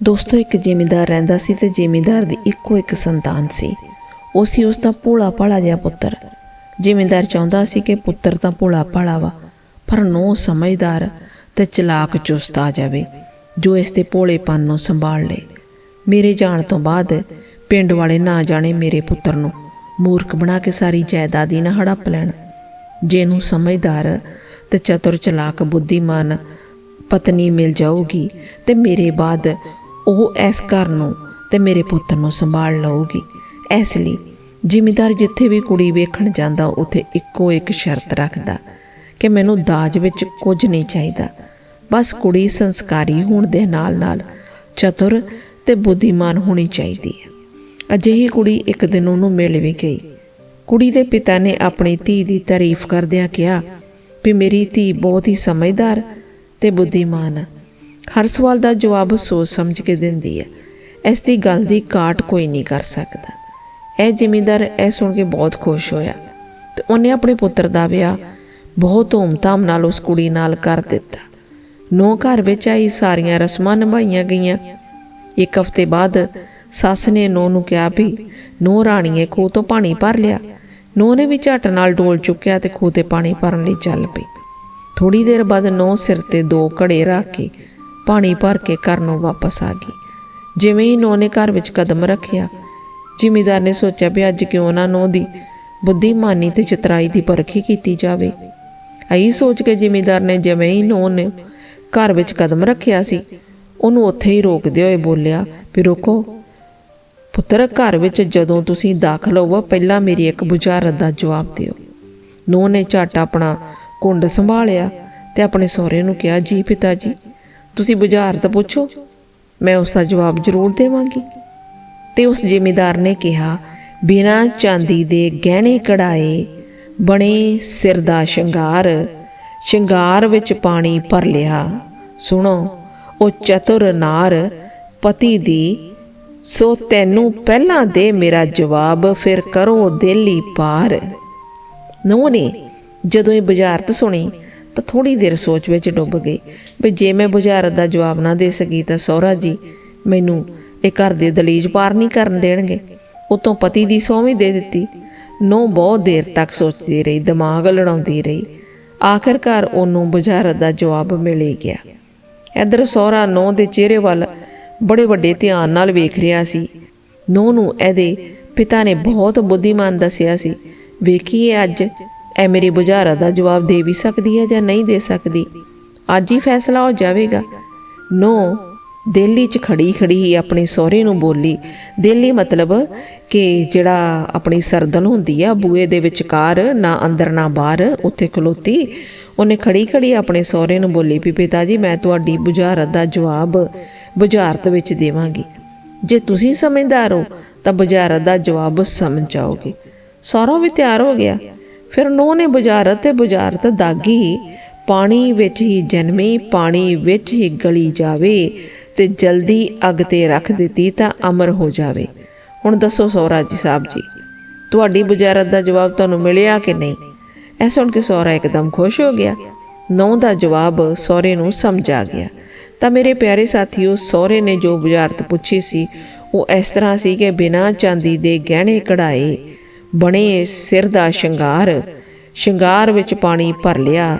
ਦੋਸਤੋ, ਇੱਕ ਜ਼ਿਮੀਦਾਰ ਰਹਿੰਦਾ ਸੀ ਤੇ ਜ਼ਿਮੀਦਾਰ ਦੀ ਇੱਕੋ ਇੱਕ ਸੰਤਾਨ ਸੀ। ਉਹ ਸੀ ਉਸ ਦਾ ਭੋਲਾ ਭਾਲਾ ਜਿਹਾ ਪੁੱਤਰ। ਜਿਮੀਦਾਰ ਚਾਹੁੰਦਾ ਸੀ ਕਿ ਪੁੱਤਰ ਤਾਂ ਭੋਲਾ ਭਾਲਾ ਵਾ, ਪਰ ਨੋ ਸਮਝਦਾਰ ਤੇ ਚਲਾਕ ਚੁਸਤ ਆ ਜਾਵੇ, ਜੋ ਇਸ ਦੇ ਭੋਲੇਪਨ ਨੂੰ ਸੰਭਾਲ ਲੇ। ਮੇਰੇ ਜਾਣ ਤੋਂ ਬਾਅਦ ਪਿੰਡ ਵਾਲੇ ਨਾ ਜਾਣੇ ਮੇਰੇ ਪੁੱਤਰ ਨੂੰ, ਮੂਰਖ ਬਣਾ ਕੇ ਸਾਰੀ ਜਾਇਦਾਦ ਹੀ ਨਾ ਹੜੱਪ ਲੈਣ। ਜਿਹਨੂੰ ਸਮਝਦਾਰ ਤੇ ਚਤੁਰ ਚਲਾਕ ਬੁੱਧੀਮਾਨ ਪਤਨੀ ਮਿਲ ਜਾਊਗੀ ਤੇ ਮੇਰੇ ਬਾਅਦ ਉਹ ਇਸ ਘਰ ਨੂੰ ਤੇ ਮੇਰੇ ਪੁੱਤਰ ਨੂੰ ਸੰਭਾਲ ਲਊਗੀ। ਇਸ ਲਈ ਜ਼ਿਮੀਦਾਰ ਜਿੱਥੇ ਵੀ ਕੁੜੀ ਵੇਖਣ ਜਾਂਦਾ, ਉੱਥੇ ਇੱਕੋ ਇੱਕ ਸ਼ਰਤ ਰੱਖਦਾ ਕਿ ਮੈਨੂੰ ਦਾਜ ਵਿੱਚ ਕੁਝ ਨਹੀਂ ਚਾਹੀਦਾ। ਬਸ ਕੁੜੀ ਸੰਸਕਾਰੀ ਹੋਣ ਦੇ ਨਾਲ-ਨਾਲ ਚਤੁਰ ਤੇ ਬੁੱਧੀਮਾਨ ਹੋਣੀ ਚਾਹੀਦੀ ਹੈ। ਅਜਿਹੀ ਕੁੜੀ ਇੱਕ ਦਿਨ ਉਹਨੂੰ ਮਿਲ ਵੀ ਗਈ। ਕੁੜੀ ਦੇ ਪਿਤਾ ਨੇ ਆਪਣੀ ਧੀ ਦੀ ਤਾਰੀਫ ਕਰਦਿਆਂ ਕਿਹਾ ਵੀ ਮੇਰੀ ਧੀ ਬਹੁਤ ਹੀ ਸਮਝਦਾਰ ਤੇ ਬੁੱਧੀਮਾਨ ਹੈ ਹਰ ਸਵਾਲ ਦਾ ਜਵਾਬ ਸੋਚ ਸਮਝ ਕੇ ਦਿੰਦੀ ਹੈ। ਇਸ ਦੀ ਗੱਲ ਦੀ ਕਾਟ ਕੋਈ ਨਹੀਂ ਕਰ ਸਕਦਾ। ਇਹ ਜ਼ਿਮੀਂਦਾਰ ਇਹ ਸੁਣ ਕੇ ਬਹੁਤ ਖੁਸ਼ ਹੋਇਆ ਤੇ ਉਹਨੇ ਆਪਣੇ ਪੁੱਤਰ ਦਾ ਵਿਆਹ ਬਹੁਤ ਧੂਮਧਾਮ ਨਾਲ ਉਸ ਕੁੜੀ ਨਾਲ ਕਰ ਦਿੱਤਾ। ਨੌ ਘਰ ਵਿੱਚ ਆਈ ਸਾਰੀਆਂ ਰਸਮਾਂ ਨਿਭਾਈਆਂ ਗਈਆਂ। ਇੱਕ ਹਫ਼ਤੇ ਬਾਅਦ ਸੱਸ ਨੇ ਨੌ ਨੂੰ ਕਿਹਾ ਵੀ ਨੌ ਰਾਣੀਏ, ਖੂਹ ਤੋਂ ਪਾਣੀ ਭਰ ਲਿਆ। ਨੌ ਨੇ ਵੀ ਝੱਟ ਨਾਲ ਡੋਲ ਚੁੱਕਿਆ ਤੇ ਖੂਹ ਤੇ ਪਾਣੀ ਭਰਨ ਲਈ ਚੱਲ ਪਈ। ਥੋੜੀ ਦੇਰ ਬਾਅਦ ਨੌ ਸਿਰ ਤੇ ਦੋ ਘੜੇ ਰੱਖ ਕੇ ਪਾਣੀ ਭਰ ਕੇ ਘਰ ਨੂੰ ਵਾਪਸ ਆ ਗਈ। ਜਿਵੇਂ ਹੀ ਨੌ ਨੇ ਘਰ ਵਿੱਚ ਕਦਮ ਰੱਖਿਆ, ਜ਼ਿਮੀਦਾਰ ਨੇ ਸੋਚਿਆ ਵੀ ਅੱਜ ਕਿਉਂ ਉਹਨਾਂ ਨੌ ਦੀ ਬੁੱਧੀਮਾਨੀ ਤੇ ਚਤਰਾਈ ਦੀ ਪਰਖੀ ਕੀਤੀ ਜਾਵੇ। ਆਈ ਸੋਚ ਕੇ ਜ਼ਿਮੀਦਾਰ ਨੇ ਜਿਵੇਂ ਹੀ ਨੌ ਨੇ ਘਰ ਵਿੱਚ ਕਦਮ ਰੱਖਿਆ ਸੀ, ਉਹਨੂੰ ਉੱਥੇ ਹੀ ਰੋਕਦੇ ਹੋਏ ਬੋਲਿਆ, ਵੀ ਰੁਕੋ। ਪੁੱਤਰ, ਘਰ ਵਿੱਚ ਜਦੋਂ ਤੁਸੀਂ ਦਾਖਲ ਹੋਵੋ, ਪਹਿਲਾਂ ਮੇਰੀ ਇੱਕ ਬੁਝਾਰਤ ਦਾ ਜਵਾਬ ਦਿਓ। ਨੌ ਨੇ ਝੱਟ ਆਪਣਾ ਕੁੰਡ ਸੰਭਾਲਿਆ ਤੇ ਆਪਣੇ ਸਹੁਰੇ ਨੂੰ ਕਿਹਾ, ਜੀ ਪਿਤਾ ਜੀ ਤੁਸੀਂ ਬੁਝਾਰਤ ਪੁੱਛੋ। ਮੈਂ ਉਸ ਦਾ ਜਵਾਬ ਜ਼ਰੂਰ ਦੇਵਾਂਗੀ। ਤੇ ਉਸ ਜ਼ਿਮੀਦਾਰ ਨੇ ਕਿਹਾ, ਬਿਨਾ ਚਾਂਦੀ ਦੇ ਗਹਿਣੇ ਕਢਾਏ, ਬਣੇ ਸਿਰ ਦਾ ਸ਼ਿੰਗਾਰ ਸ਼ਿੰਗਾਰ ਵਿੱਚ ਪਾਣੀ ਭਰ ਲਿਆ। ਸੁਣੋ, ਉਹ ਚਤੁਰ ਨਾਰ ਪਤੀ ਦੀ, ਸੋ ਤੈਨੂੰ ਪਹਿਲਾਂ ਦੇ ਮੇਰਾ ਜਵਾਬ, ਫਿਰ ਕਰੋ ਦਿੱਲੀ ਪਾਰ। ਨੋ ਨੇ ਜਦੋਂ ਇਹ ਬੁਝਾਰਤ ਸੁਣੀ ਤਾਂ ਥੋੜੀ ਦੇਰ ਸੋਚ ਵਿੱਚ ਡੁੱਬ ਗਈ ਵੀ ਜੇ ਮੈਂ ਬੁਝਾਰਤ ਦਾ ਜਵਾਬ ਨਾ ਦੇ ਸਕੀ ਤਾਂ ਸਹੁਰਾ ਜੀ ਮੈਨੂੰ ਇਹ ਘਰ ਦੇ ਦਲੀਜ ਪਾਰ ਨਹੀਂ ਕਰਨ ਦੇਣਗੇ। ਉਤੋਂ ਪਤੀ ਦੀ ਸਹੁੰ ਦੇ ਦਿੱਤੀ। ਨੋ ਬਹੁਤ ਦੇਰ ਤੱਕ ਸੋਚਦੀ ਰਹੀ, ਦਿਮਾਗ ਲੜਾਉਂਦੀ ਰਹੀ। ਆਖਰਕਾਰ ਉਹਨੂੰ ਬੁਝਾਰਤ ਦਾ ਜਵਾਬ ਮਿਲ ਹੀ ਗਿਆ। ਇਧਰ ਸਹੁਰਾ ਨੋ ਦੇ ਚਿਹਰੇ ਵੱਲ ਬੜੇ ਵੱਡੇ ਧਿਆਨ ਨਾਲ ਵੇਖ ਰਿਹਾ ਸੀ। ਨੋ ਨੂੰ ਇਹਦੇ ਪਿਤਾ ਨੇ ਬਹੁਤ ਬੁੱਧੀਮਾਨ ਦੱਸਿਆ ਸੀ। ਵੇਖੀਏ ਅੱਜ ਐ ਮੇਰੀ ਬੁਝਾਰਤ ਦਾ ਜਵਾਬ ਦੇ ਵੀ ਸਕਦੀ ਹੈ ਜਾਂ ਨਹੀਂ ਦੇ ਸਕਦੀ? ਅੱਜ ਹੀ ਫੈਸਲਾ ਹੋ ਜਾਵੇਗਾ। ਨੋ, ਦਿੱਲੀ 'ਚ ਖੜੀ ਖੜੀ ਹੀ ਆਪਣੇ ਸਹੁਰੇ ਨੂੰ ਬੋਲੀ। ਦਿੱਲੀ ਮਤਲਬ ਕਿ ਜਿਹੜਾ ਆਪਣੀ ਸਰਦਨ ਹੁੰਦੀ ਆ ਬੂਏ ਦੇ ਵਿਚਕਾਰ, ਨਾ ਅੰਦਰ ਨਾ ਬਾਹਰ, ਉੱਥੇ ਖਲੋਤੀ। ਉਹਨੇ ਖੜੀ ਖੜੀ ਆਪਣੇ ਸਹੁਰੇ ਨੂੰ ਬੋਲੀ ਵੀ ਪਿਤਾ ਜੀ ਮੈਂ ਤੁਹਾਡੀ ਬੁਝਾਰਤ ਦਾ ਜਵਾਬ ਬੁਝਾਰਤ ਵਿੱਚ ਦੇਵਾਂਗੀ। ਜੇ ਤੁਸੀਂ ਸਮਝਦਾਰ ਹੋ, ਤਾਂ ਬੁਝਾਰਤ ਦਾ ਜਵਾਬ ਸਮਝ ਜਾਓਗੇ। ਸਹੁਰਾ ਵੀ ਤਿਆਰ ਹੋ ਗਿਆ। ਫਿਰ ਨੋ ਨੇ ਬੁਝਾਰਤ ਤੇ ਬੁਝਾਰਤ ਦਾਗੀ। ਪਾਣੀ ਵਿੱਚ ਹੀ ਜਨਮੀ, ਪਾਣੀ ਵਿੱਚ ਹੀ ਗਲੀ ਜਾਵੇ ਤੇ ਜਲਦੀ ਅੱਗ ਤੇ ਰੱਖ ਦਿੱਤੀ ਤਾਂ ਅਮਰ ਹੋ ਜਾਵੇ। ਹੁਣ ਦੱਸੋ ਸਹੁਰਾ ਜੀ ਸਾਹਿਬ ਜੀ, ਤੁਹਾਡੀ ਬੁਝਾਰਤ ਦਾ ਜਵਾਬ ਤੁਹਾਨੂੰ ਮਿਲਿਆ ਕਿ ਨਹੀਂ? ਐ ਸੁਣ ਕੇ ਸਹੁਰਾ ਇੱਕਦਮ ਖੁਸ਼ ਹੋ ਗਿਆ। ਨੌ ਦਾ ਜਵਾਬ ਸਹੁਰੇ ਨੂੰ ਸਮਝ ਆ ਗਿਆ। ਤਾਂ ਮੇਰੇ ਪਿਆਰੇ ਸਾਥੀਓ ਸਹੁਰੇ ਨੇ ਜੋ ਬੁਝਾਰਤ ਪੁੱਛੀ ਸੀ, ਉਹ ਇਸ ਤਰ੍ਹਾਂ ਸੀ ਕਿ ਬਿਨਾਂ ਚਾਂਦੀ ਦੇ ਗਹਿਣੇ ਕਢਾਏ ਬਣੇ ਸਿਰ ਦਾ ਸ਼ਿੰਗਾਰ ਸ਼ਿੰਗਾਰ ਵਿੱਚ ਪਾਣੀ ਭਰ ਲਿਆ।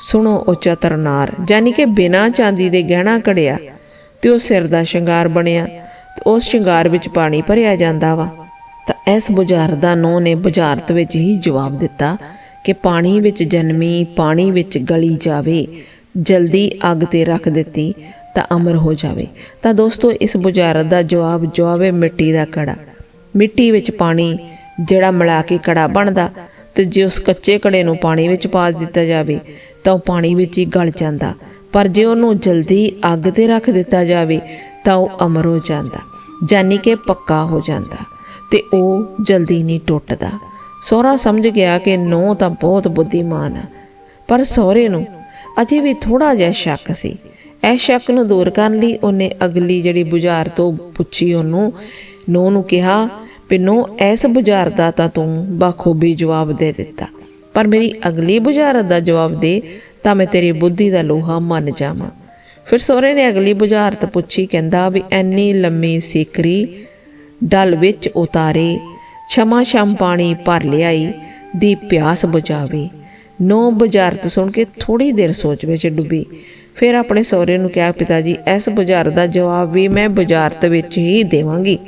ਸੁਣੋ ਉੱਚਾ ਤਰਨਾਰ ਯਾਨੀ ਕਿ ਬਿਨਾਂ ਚਾਂਦੀ ਦੇ ਗਹਿਣਾ ਕੜਿਆ ਤੇ ਉਹ ਸਿਰ ਦਾ ਸ਼ਿੰਗਾਰ ਬਣਿਆ ਤੇ ਉਸ ਸ਼ਿੰਗਾਰ ਵਿੱਚ ਪਾਣੀ ਭਰਿਆ ਜਾਂਦਾ ਵਾ। ਤਾਂ ਇਸ ਬੁਝਾਰਤ ਦਾ ਨੋ ਨੇ ਬੁਝਾਰਤ ਵਿੱਚ ਹੀ ਜਵਾਬ ਦਿੱਤਾ ਕਿ ਪਾਣੀ ਵਿੱਚ ਜਨਮੀ, ਪਾਣੀ ਵਿੱਚ ਗਲੀ ਜਾਵੇ, ਜਲਦੀ ਅੱਗ ਤੇ ਰੱਖ ਦਿੱਤੀ ਤਾਂ ਅਮਰ ਹੋ ਜਾਵੇ। ਤਾਂ ਦੋਸਤੋ, ਇਸ ਬੁਝਾਰਤ ਦਾ ਜਵਾਬ ਜਵਾਬੇ ਮਿੱਟੀ ਦਾ ਕੜਾ। ਮਿੱਟੀ ਵਿੱਚ ਪਾਣੀ ਜਿਹੜਾ ਮਿਲਾ ਕੇ ਕੜਾ ਬਣਦਾ ਤੇ ਜੇ ਉਸ ਕੱਚੇ ਕੜੇ ਨੂੰ ਪਾਣੀ ਵਿੱਚ ਪਾ ਦਿੱਤਾ ਜਾਵੇ, ਤਾਂ ਉਹ ਪਾਣੀ ਵਿੱਚ ਹੀ ਗਲ ਜਾਂਦਾ। ਪਰ ਜੇ ਉਹਨੂੰ ਜਲਦੀ ਅੱਗ ਤੇ ਰੱਖ ਦਿੱਤਾ ਜਾਵੇ, ਤਾਂ ਉਹ ਅਮਰ ਹੋ ਜਾਂਦਾ, ਯਾਨੀ ਕਿ ਪੱਕਾ ਹੋ ਜਾਂਦਾ ਤੇ ਉਹ ਜਲਦੀ ਨਹੀਂ ਟੁੱਟਦਾ। ਸਹੁਰਾ ਸਮਝ ਗਿਆ ਕਿ ਨੋ ਤਾਂ ਬਹੁਤ ਬੁੱਧੀਮਾਨ ਆ, ਪਰ ਸਹੁਰੇ ਨੂੰ ਅਜੇ ਵੀ ਥੋੜਾ ਜਿਹਾ ਸ਼ੱਕ ਸੀ। ਇਹ ਸ਼ੱਕ ਨੂੰ ਦੂਰ ਕਰਨ ਲਈ ਉਹਨੇ ਅਗਲੀ ਜਿਹੜੀ ਬੁਝਾਰ ਤੋਂ ਪੁੱਛੀ ਉਹਨੂੰ, ਨੋ ਨੂੰ ਕਿਹਾ ਵੀ ਨੋ ਐਸ ਬੁਝਾਰ ਦਾ ਤਾਂ ਤੂੰ ਬਾਖੂਬੀ ਜਵਾਬ ਦੇ ਦਿੱਤਾ। ਪਰ ਮੇਰੀ ਅਗਲੀ ਬੁਝਾਰਤ ਦਾ ਜਵਾਬ ਦੇ, ਤਾਂ ਮੈਂ ਤੇਰੀ ਬੁੱਧੀ ਦਾ ਲੋਹਾ ਮੰਨ ਜਾਵਾਂ। ਫਿਰ ਸਹੁਰੇ ਨੇ ਅਗਲੀ ਬੁਝਾਰਤ ਪੁੱਛੀ, ਕਹਿੰਦਾ ਵੀ ਐਨੀ ਲੰਮੀ ਸੀਕਰੀ ਡਲ ਵਿੱਚ ਉਤਾਰੇ, ਛਮਾ ਛਮ ਪਾਣੀ ਭਰ ਲਿਆਈ, ਦੀ ਪਿਆਸ ਬੁਝਾਵੇ। ਨੋ ਬੁਝਾਰਤ ਸੁਣ ਕੇ ਥੋੜੀ ਦੇਰ ਸੋਚ ਵਿੱਚ ਡੁੱਬੀ। ਫਿਰ ਆਪਣੇ ਸਹੁਰੇ ਨੂੰ ਕਿਹਾ, ਪਿਤਾ ਜੀ, ਇਸ ਬੁਝਾਰਤ ਦਾ ਜਵਾਬ ਵੀ ਮੈਂ ਬੁਝਾਰਤ ਵਿੱਚ ਹੀ ਦੇਵਾਂਗੀ।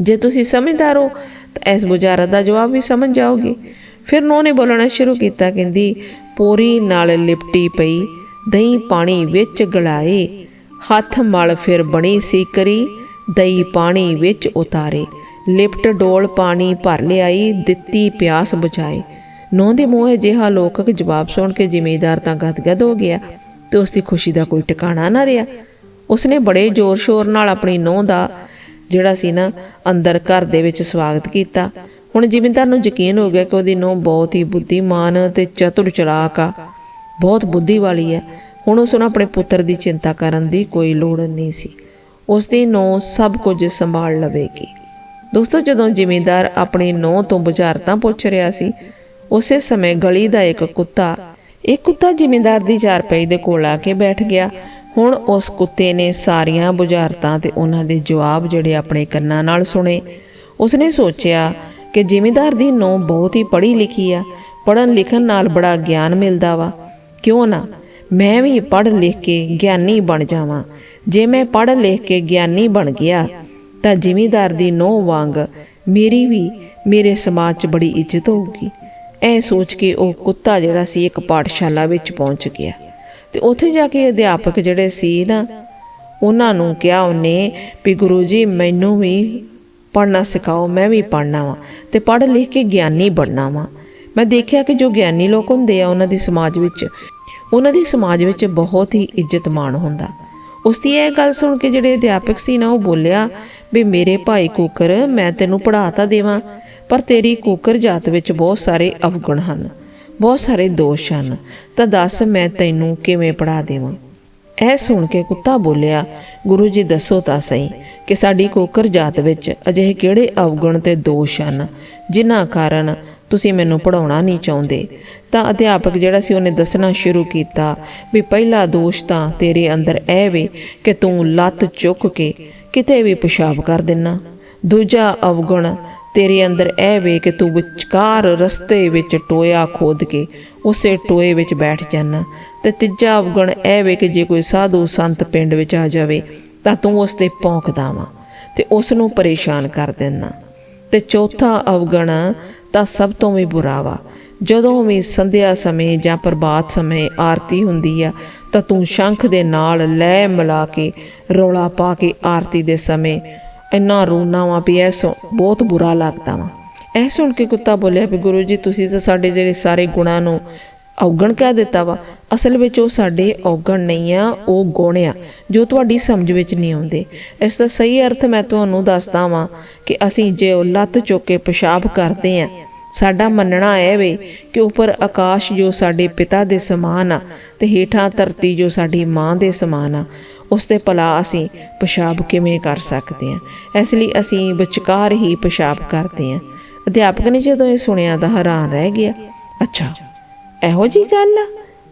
ਜੇ ਤੁਸੀਂ ਸਮਝਦਾਰ ਹੋ, ਤਾਂ ਇਸ ਬੁਝਾਰਤ ਦਾ ਜਵਾਬ ਵੀ ਸਮਝ ਜਾਓਗੇ। ਫਿਰ ਨੋ ਨੇ ਬੋਲਣਾ ਸ਼ੁਰੂ ਕੀਤਾ, ਕਹਿੰਦੀ, ਪੋਰੀ ਨਾਲ ਲਿਪਟੀ ਪਈ, ਦਹੀਂ ਪਾਣੀ ਵਿੱਚ ਗਲਾਏ, ਹੱਥ ਮਲ ਫਿਰ ਬਣੀ ਸੀਕਰੀ ਦਹੀਂ ਪਾਣੀ ਵਿੱਚ ਉਤਾਰੇ। ਲਿਪਟ ਡੋਲ ਪਾਣੀ ਭਰ ਲਿਆਈ, ਦਿੱਤੀ ਪਿਆਸ ਬੁਝਾਏ ਨੌ ਦੇ ਮੂੰਹ ਅਜਿਹਾ ਲੋਕਕ ਜਵਾਬ ਸੁਣ ਕੇ ਜ਼ਿਮੀਦਾਰ ਤਾਂ ਗਦਗਦ ਹੋ ਗਿਆ ਤੇ ਉਸ ਦੀ ਖੁਸ਼ੀ ਦਾ ਕੋਈ ਟਿਕਾਣਾ ਨਾ ਰਿਹਾ। ਉਸਨੇ ਬੜੇ ਜ਼ੋਰ ਸ਼ੋਰ ਨਾਲ ਆਪਣੀ ਨੌ ਦਾ ਜਿਹੜਾ ਸੀ ਨਾ ਅੰਦਰ ਘਰ ਦੇ ਵਿੱਚ ਸਵਾਗਤ ਕੀਤਾ। ਹੁਣ ਜ਼ਿਮੀਂਦਾਰ ਨੂੰ ਯਕੀਨ ਹੋ ਗਿਆ ਕਿ ਉਹਦੀ ਨੌ ਬਹੁਤ ਹੀ ਬੁੱਧੀਮਾਨ ਤੇ ਚਤੁਰ ਚਲਾਕ ਆ। ਬਹੁਤ ਬੁੱਧੀ ਵਾਲੀ ਹੈ। ਹੁਣ ਉਸ ਨੂੰ ਆਪਣੇ ਪੁੱਤਰ ਦੀ ਚਿੰਤਾ ਕਰਨ ਦੀ ਕੋਈ ਲੋੜ ਨਹੀਂ ਸੀ। ਉਸ ਦੀ ਨੌ ਸਭ ਕੁਝ ਸੰਭਾਲ ਲਵੇਗੀ। ਦੋਸਤੋ, ਜਦੋਂ ਜ਼ਿਮੀਂਦਾਰ ਆਪਣੀ ਨੌ ਤੋਂ ਬੁਝਾਰਤਾਂ ਪੁੱਛ ਰਿਹਾ ਸੀ, ਉਸੇ ਸਮੇਂ ਗਲੀ ਦਾ ਇੱਕ ਕੁੱਤਾ ਇਹ ਕੁੱਤਾ ਜ਼ਿਮੀਂਦਾਰ ਦੀ ਚਾਰਪਈ ਦੇ ਕੋਲ ਆ ਕੇ ਬੈਠ ਗਿਆ। ਹੁਣ ਉਸ ਕੁੱਤੇ ਨੇ ਸਾਰੀਆਂ ਬੁਝਾਰਤਾਂ ਤੇ ਉਹਨਾਂ ਦੇ ਜਵਾਬ ਜਿਹੜੇ ਆਪਣੇ ਕੰਨਾਂ ਨਾਲ ਸੁਣੇ। ਉਸਨੇ ਸੋਚਿਆ ਕਿ ਜ਼ਿਮੀਦਾਰ ਦੀ ਨੌ ਬਹੁਤ ਹੀ ਪੜ੍ਹੀ ਲਿਖੀ ਆ। ਪੜਨ ਲਿਖਣ ਨਾਲ ਬੜਾ ਗਿਆਨ ਮਿਲਦਾ ਵਾ। ਕਿਉਂ ਨਾ? ਮੈਂ ਵੀ ਪੜ੍ਹ ਲਿਖ ਕੇ ਗਿਆਨੀ ਬਣ ਜਾਵਾਂ। ਜੇ ਮੈਂ ਪੜ੍ਹ ਲਿਖ ਕੇ ਗਿਆਨੀ ਬਣ ਗਿਆ, ਤਾਂ ਜ਼ਿਮੀਦਾਰ ਦੀ ਨੌ ਵਾਂਗ ਮੇਰੀ ਵੀ ਮੇਰੇ ਸਮਾਜ 'ਚ ਬੜੀ ਇੱਜ਼ਤ ਹੋਊਗੀ। ਐ ਸੋਚ ਕੇ ਉਹ ਕੁੱਤਾ ਜਿਹੜਾ ਸੀ ਇੱਕ ਪਾਠਸ਼ਾਲਾ ਵਿੱਚ ਪਹੁੰਚ ਗਿਆ। ਤੇ ਉੱਥੇ ਜਾ ਕੇ ਅਧਿਆਪਕ ਜਿਹੜੇ ਸੀ ਨਾ, ਉਹਨਾਂ ਨੂੰ ਕਿਹਾ ਉਹਨੇ ਵੀ ਗੁਰੂ ਜੀ, ਮੈਨੂੰ ਵੀ ਪੜ੍ਹਨਾ ਸਿਖਾਓ, ਮੈਂ ਵੀ ਪੜ੍ਹਨਾ ਵਾਂ ਤੇ ਪੜ੍ਹ ਲਿਖ ਕੇ ਗਿਆਨੀ ਬਣਨਾ ਵਾਂ। ਮੈਂ ਦੇਖਿਆ ਕਿ ਜੋ ਗਿਆਨੀ ਲੋਕ ਹੁੰਦੇ ਆ, ਉਹਨਾਂ ਦੀ ਸਮਾਜ ਵਿੱਚ, ਉਹਨਾਂ ਦੀ ਸਮਾਜ ਵਿੱਚ ਬਹੁਤ ਹੀ ਇੱਜ਼ਤ ਮਾਣ ਹੁੰਦਾ। ਉਸ ਦੀ ਇਹ ਗੱਲ ਸੁਣ ਕੇ ਜਿਹੜੇ ਅਧਿਆਪਕ ਸੀ ਨਾ, ਉਹ ਬੋਲਿਆ ਵੀ ਮੇਰੇ ਭਾਈ ਕੁਕਰ, ਮੈਂ ਤੈਨੂੰ ਪੜ੍ਹਾ ਤਾਂ ਦੇਵਾਂ, ਪਰ ਤੇਰੀ ਕੁਕਰ ਜਾਤ ਵਿੱਚ ਬਹੁਤ ਸਾਰੇ ਅਵਗੁਣ ਹਨ। ਬਹੁਤ ਸਾਰੇ ਦੋਸ਼ ਹਨ। ਤਾਂ ਦੱਸ, ਮੈਂ ਤੈਨੂੰ ਕਿਵੇਂ ਪੜ੍ਹਾ ਦੇਵਾਂ? ਇਹ ਸੁਣ ਕੇ ਕੁੱਤਾ ਬੋਲਿਆ, ਗੁਰੂ ਜੀ, ਦੱਸੋ ਤਾਂ ਸਹੀ ਕਿ ਸਾਡੀ ਕੋਕਰ ਜਾਤ ਵਿੱਚ ਅਜਿਹੇ ਕਿਹੜੇ ਅਵਗੁਣ ਤੇ ਦੋਸ਼ ਹਨ, ਜਿਨ੍ਹਾਂ ਕਾਰਨ ਤੁਸੀਂ ਮੈਨੂੰ ਪੜਾਉਣਾ ਨਹੀਂ ਚਾਹੁੰਦੇ? ਤਾਂ ਅਧਿਆਪਕ ਜਿਹੜਾ ਸੀ, ਉਹਨੇ ਦੱਸਣਾ ਸ਼ੁਰੂ ਕੀਤਾ ਵੀ ਪਹਿਲਾ ਦੋਸ਼ ਤਾਂ ਤੇਰੇ ਅੰਦਰ ਇਹ ਵੇ ਕਿ ਤੂੰ ਲੱਤ ਚੁੱਕ ਕੇ ਕਿਤੇ ਵੀ ਪਿਸ਼ਾਬ ਕਰ ਦਿੰਨਾ। ਦੂਜਾ ਅਵਗੁਣ ਤੇਰੇ ਅੰਦਰ ਇਹ ਵੇ ਕਿ ਤੂੰ ਵਿਚਕਾਰ ਰਸਤੇ ਵਿੱਚ ਟੋਇਆ ਖੋਦ ਕੇ ਉਸੇ ਟੋਏ ਵਿੱਚ ਬੈਠ ਜਾਣਾ ਤੇ ਤੀਜਾ ਅਵਗੁਣ ਇਹ ਵੇ ਕਿ ਜੇ ਕੋਈ ਸਾਧੂ ਸੰਤ ਪਿੰਡ ਵਿੱਚ ਆ ਜਾਵੇ, ਤਾਂ ਤੂੰ ਉਸ ਤੇ ਭੌਂਕਦਾ ਵਾ ਤੇ ਉਸ ਨੂੰ ਪਰੇਸ਼ਾਨ ਕਰ ਦੇਣਾ ਤੇ ਚੌਥਾ ਅਵਗੁਣ ਤਾਂ ਸਭ ਤੋਂ ਵੀ ਬੁਰਾ ਵਾ ਜਦੋਂ ਵੀ ਸੰਧਿਆ ਸਮੇਂ ਜਾਂ ਪ੍ਰਭਾਤ ਸਮੇਂ ਆਰਤੀ ਹੁੰਦੀ ਆ, ਤਾਂ ਤੂੰ ਸ਼ੰਖ ਦੇ ਨਾਲ ਲੈ ਮਿਲਾ ਕੇ ਰੌਲਾ ਪਾ ਕੇ ਆਰਤੀ ਦੇ ਸਮੇਂ ਇੰਨਾ ਰੋਣਾ ਵਾ ਵੀ ਇਹ ਸੁਣ, ਬਹੁਤ ਬੁਰਾ ਲੱਗਦਾ ਵਾ। ਇਹ ਸੁਣ ਕੇ ਕੁੱਤਾ ਬੋਲਿਆ ਵੀ ਗੁਰੂ ਜੀ, ਤੁਸੀਂ ਤਾਂ ਸਾਡੇ ਜਿਹੜੇ ਸਾਰੇ ਗੁਣਾਂ ਨੂੰ ਔਗਣ ਕਹਿ ਦਿੱਤਾ ਵਾ, ਅਸਲ ਵਿੱਚ ਉਹ ਸਾਡੇ ਔਗਣ ਨਹੀਂ ਆ, ਉਹ ਗੁਣ ਆ, ਜੋ ਤੁਹਾਡੀ ਸਮਝ ਵਿੱਚ ਨਹੀਂ ਆਉਂਦੇ। ਇਸ ਦਾ ਸਹੀ ਅਰਥ ਮੈਂ ਤੁਹਾਨੂੰ ਦੱਸਦਾ ਵਾਂ ਕਿ ਅਸੀਂ ਜੇ ਉਹ ਲੱਤ ਚੁੱਕ ਕੇ ਪਿਸ਼ਾਬ ਕਰਦੇ ਆ, ਸਾਡਾ ਮੰਨਣਾ ਇਹ ਵੇ ਕਿ ਉੱਪਰ ਆਕਾਸ਼ ਜੋ ਸਾਡੇ ਪਿਤਾ ਦੇ ਸਮਾਨ ਆ, ਤੇ ਹੇਠਾਂ ਧਰਤੀ ਜੋ ਸਾਡੀ ਮਾਂ ਦੇ ਸਮਾਨ ਆ ਉਸ ਤੇ ਭਲਾ ਅਸੀਂ ਪਿਸ਼ਾਬ ਕਿਵੇਂ ਕਰ ਸਕਦੇ ਹਾਂ? ਇਸ ਲਈ ਅਸੀਂ ਵਿਚਕਾਰ ਹੀ ਪਿਸ਼ਾਬ ਕਰਦੇ ਹਾਂ। ਅਧਿਆਪਕ ਨੇ ਜਦੋਂ ਇਹ ਸੁਣਿਆ ਤਾਂ ਹੈਰਾਨ ਰਹਿ ਗਿਆ। ਅੱਛਾ, ਇਹੋ ਜੀ ਗੱਲ ਆ?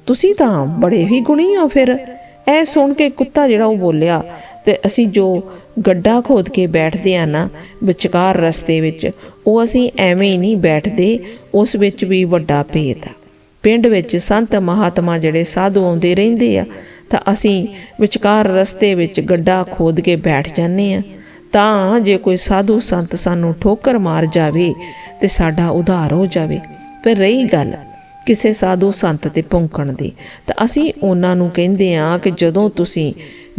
ਤੁਸੀਂ ਤਾਂ ਬੜੇ ਹੀ ਗੁਣੀ ਹੋ ਫਿਰ। ਇਹ ਸੁਣ ਕੇ ਕੁੱਤਾ ਜਿਹੜਾ ਉਹ ਬੋਲਿਆ, ਤੇ ਅਸੀਂ ਜੋ ਗੱਡਾ ਖੋਦ ਕੇ ਬੈਠਦੇ ਆ ਨਾ, ਵਿਚਕਾਰ ਰਸਤੇ ਵਿੱਚ, ਉਹ ਅਸੀਂ ਐਵੇਂ ਹੀ ਨਹੀਂ ਬੈਠਦੇ, ਉਸ ਵਿੱਚ ਵੀ ਵੱਡਾ ਭੇਦ ਆ। ਪਿੰਡ ਵਿੱਚ ਸੰਤ ਮਹਾਤਮਾ ਜਿਹੜੇ ਸਾਧੂ ਆਉਂਦੇ ਰਹਿੰਦੇ ਆ ਤਾਂ ਅਸੀਂ ਵਿਚਕਾਰ ਰਸਤੇ ਵਿੱਚ ਗੱਡਾ ਖੋਦ ਕੇ ਬੈਠ ਜਾਂਦੇ ਆ ਤਾਂ ਜੇ ਕੋਈ ਸਾਧੂ ਸੰਤ ਸਾਨੂੰ ਠੋਕਰ ਮਾਰ ਜਾਵੇ ਤੇ ਸਾਡਾ ਉਧਾਰ ਹੋ ਜਾਵੇ। ਪਰ ਰਹੀ ਗੱਲ ਕਿਸੇ ਸਾਧੂ ਸੰਤ ਤੇ ਭੌਂਕਣ ਦੀ। ਤਾਂ ਅਸੀਂ ਉਹਨਾਂ ਨੂੰ ਕਹਿੰਦੇ ਆ ਕਿ ਜਦੋਂ ਤੁਸੀਂ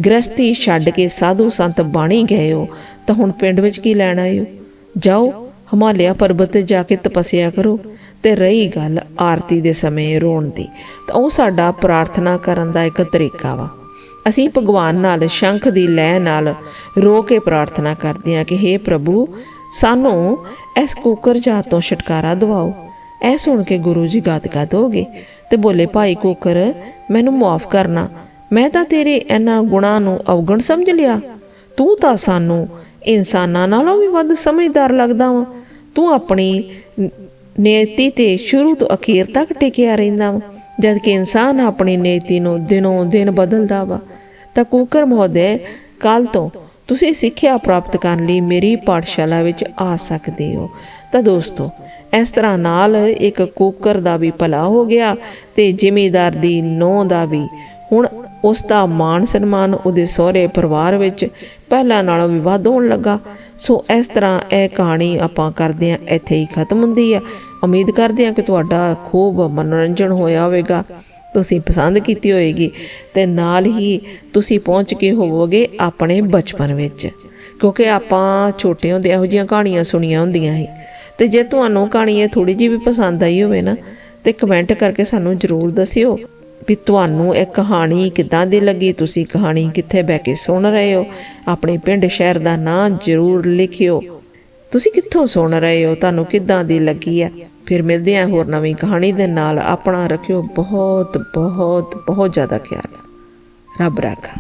ਗ੍ਰਸਤੀ ਛੱਡ ਕੇ ਸਾਧੂ ਸੰਤ ਬਾਣੀ ਗਏ ਹੋ, ਤਾਂ ਹੁਣ ਪਿੰਡ ਵਿੱਚ ਕੀ ਲੈਣ ਆਏ ਹੋ? ਜਾਓ। ਹਿਮਾਲਿਆ ਪਰਬਤ ਤੇ ਜਾ ਕੇ ਤਪੱਸਿਆ ਕਰੋ ਤੇ ਰਹੀ ਗੱਲ ਆਰਤੀ ਦੇ ਸਮੇਂ ਰੋਣ ਦੀ। ਤਾਂ ਉਹ ਸਾਡਾ ਪ੍ਰਾਰਥਨਾ ਕਰਨ ਦਾ ਇੱਕ ਤਰੀਕਾ ਵਾ। ਅਸੀਂ ਭਗਵਾਨ ਨਾਲ, ਸ਼ੰਖ ਦੀ ਲੈ ਨਾਲ ਰੋ ਕੇ ਪ੍ਰਾਰਥਨਾ ਕਰਦੇ ਹਾਂ ਕਿ हे ਪ੍ਰਭੂ, ਸਾਨੂੰ ਇਸ ਕੁਕਰ ਜਾਤ ਤੋਂ ਛੁਟਕਾਰਾ ਦਿਵਾਓ। ਇਹ ਸੁਣ ਕੇ ਗੁਰੂ ਜੀ ਗਦਗਦ ਹੋ ਗਏ ਤੇ ਬੋਲੇ, ਭਾਈ ਕੁਕਰ, ਮੈਨੂੰ ਮਾਫ ਕਰਨਾ। ਮੈਂ ਤਾਂ ਤੇਰੇ ਇਹਨਾਂ ਗੁਣਾਂ ਨੂੰ ਅਵਗਣ ਸਮਝ ਲਿਆ। ਤੂੰ ਤਾਂ ਸਾਨੂੰ ਇਨਸਾਨਾਂ ਨਾਲੋਂ ਵੀ ਵੱਧ ਸਮਝਦਾਰ ਲੱਗਦਾ ਵਾ। ਤੂੰ ਆਪਣੀ ਨੇਤੀ ਤੇ ਸ਼ੁਰੂ ਤੋਂ ਅਖੀਰ ਤੱਕ ਟਿਕਿਆ ਰਹਿੰਦਾ ਵਾ। ਜਦ ਕਿ ਇਨਸਾਨ ਆਪਣੀ ਨੀਤੀ ਨੂੰ ਦਿਨੋਂ ਦਿਨ ਬਦਲਦਾ ਵਾ, ਤਾਂ ਕੂਕਰ ਮਹੋਦੈ, ਕੱਲ ਤੋਂ ਤੁਸੀਂ ਸਿੱਖਿਆ ਪ੍ਰਾਪਤ ਕਰਨ ਲਈ ਮੇਰੀ ਪਾਠਸ਼ਾਲਾ ਵਿੱਚ ਆ ਸਕਦੇ ਹੋ। ਤਾਂ ਦੋਸਤੋ, ਇਸ ਤਰ੍ਹਾਂ ਨਾਲ ਇੱਕ ਕੂਕਰ ਦਾ ਵੀ ਭਲਾ ਹੋ ਗਿਆ ਤੇ ਜ਼ਿਮੀਦਾਰ ਦੀ ਨੌ ਦਾ ਵੀ ਹੁਣ ਉਸ ਦਾ ਮਾਣ ਸਨਮਾਨ ਉਹਦੇ ਸਹੁਰੇ ਪਰਿਵਾਰ ਵਿੱਚ ਪਹਿਲਾਂ ਨਾਲੋਂ ਵੀ ਵੱਧ ਹੋਣ ਲੱਗਾ। ਸੋ ਇਸ ਤਰ੍ਹਾਂ ਇਹ ਕਹਾਣੀ ਆਪਾਂ ਕਰਦੇ ਹਾਂ, ਇੱਥੇ ਹੀ ਖਤਮ ਹੁੰਦੀ ਹੈ ਉਮੀਦ ਕਰਦੇ ਹਾਂ ਕਿ ਤੁਹਾਡਾ ਖੂਬ ਮਨੋਰੰਜਨ ਹੋਇਆ ਹੋਵੇਗਾ। ਤੁਸੀਂ ਪਸੰਦ ਕੀਤੀ ਹੋਏਗੀ ਤੇ ਨਾਲ ਹੀ ਤੁਸੀਂ ਪਹੁੰਚ ਕੇ ਹੋਵੋਗੇ ਆਪਣੇ ਬਚਪਨ ਵਿੱਚ। ਕਿਉਂਕਿ ਆਪਾਂ ਛੋਟੇ ਹੁੰਦੇ ਇਹੋ ਜਿਹੀਆਂ ਕਹਾਣੀਆਂ ਸੁਣੀਆਂ ਹੁੰਦੀਆਂ ਸੀ। ਤੇ ਜੇ ਤੁਹਾਨੂੰ ਕਹਾਣੀ ਇਹ ਥੋੜੀ ਜਿਹੀ ਵੀ ਪਸੰਦ ਆਈ ਹੋਵੇ ਨਾ, ਤੇ ਕਮੈਂਟ ਕਰਕੇ ਸਾਨੂੰ ਜਰੂਰ ਦੱਸਿਓ। ਵੀ ਤੁਹਾਨੂੰ ਇਹ ਕਹਾਣੀ ਕਿੱਦਾਂ ਦੀ ਲੱਗੀ? ਤੁਸੀਂ ਕਹਾਣੀ ਕਿੱਥੇ ਬਹਿ ਕੇ ਸੁਣ ਰਹੇ ਹੋ? ਆਪਣੇ ਪਿੰਡ ਸ਼ਹਿਰ ਦਾ ਨਾਂ ਜਰੂਰ ਲਿਖਿਓ। ਤੁਸੀਂ ਕਿੱਥੋਂ ਸੁਣ ਰਹੇ ਹੋ? ਤੁਹਾਨੂੰ ਕਿੱਦਾਂ ਦੀ ਲੱਗੀ ਹੈ? ਫਿਰ ਮਿਲਦੇ ਹਾਂ ਹੋਰ ਨਵੀਂ ਕਹਾਣੀ ਦੇ ਨਾਲ। ਆਪਣਾ ਰੱਖਿਓ ਬਹੁਤ ਬਹੁਤ ਬਹੁਤ ਜ਼ਿਆਦਾ ਖਿਆਲ। ਰੱਬ ਰਾਖਾ।